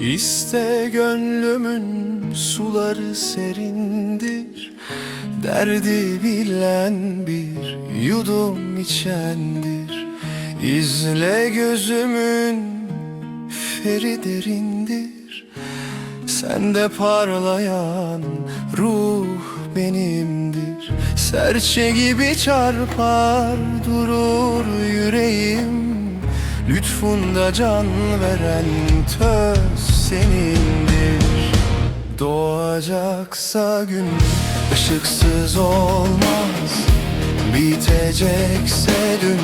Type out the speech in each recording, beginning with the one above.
denizde gönlümün suları serindir Derdi bilen bir yudum içendir. İzle gözümün feri derindir Sende parlayan ruh benimdir. Serçe gibi çarpar durur yüreğim Lütfunda can veren töz senindir. Doğacaksa gün ışıksız olmaz Bitecekse dün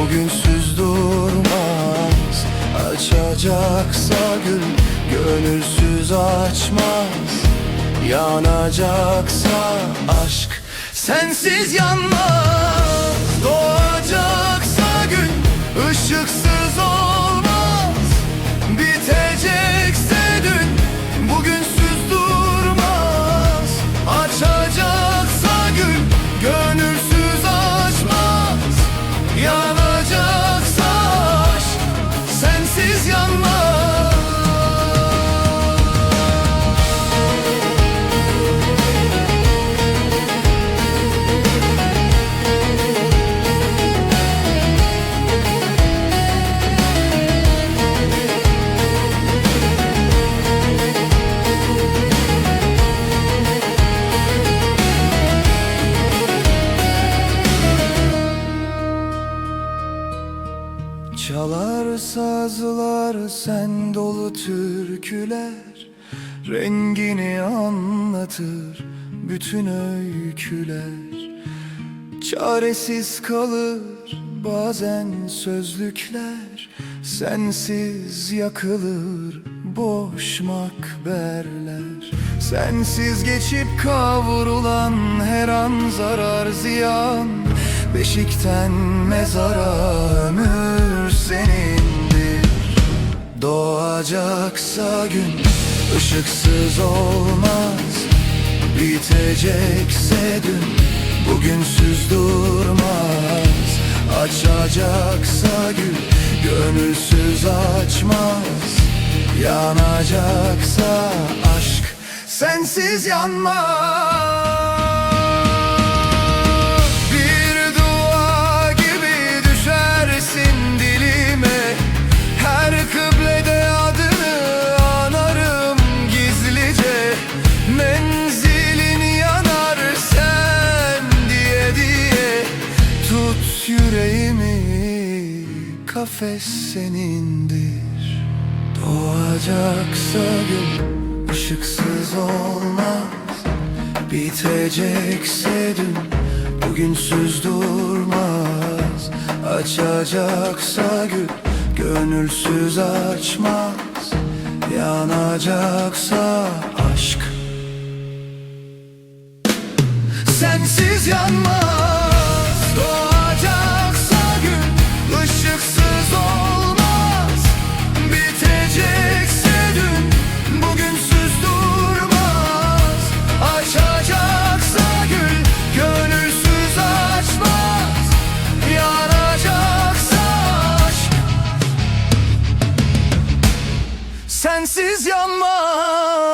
bugünsüz durmaz. Açacaksa gül gönülsüz açmaz Yanacaksa aşk sensiz yanmaz. Doğacaksa sazlar sen dolu türküler. Rengini anlatır bütün öyküler. Çaresiz kalır bazen sözlükler. Sensiz yakılır boş makberler. Sensiz geçip kavrulan her an zarar ziyan. Beşikten mezara ömür senindir Doğacaksa gün ışıksız olmaz Bitecekse dün bugünsüz durmaz. Açacaksa gül gönülsüz açmaz Yanacaksa aşk sensiz yanmaz yüreğimi kafes senindir. Doğacaksa gün ışıksız olmaz. Bitecekse dün bugünsüz durmaz. Açacaksa gül gönülsüz açmaz. Yanacaksa aşk. Sensiz yanmaz Sensiz yanmaz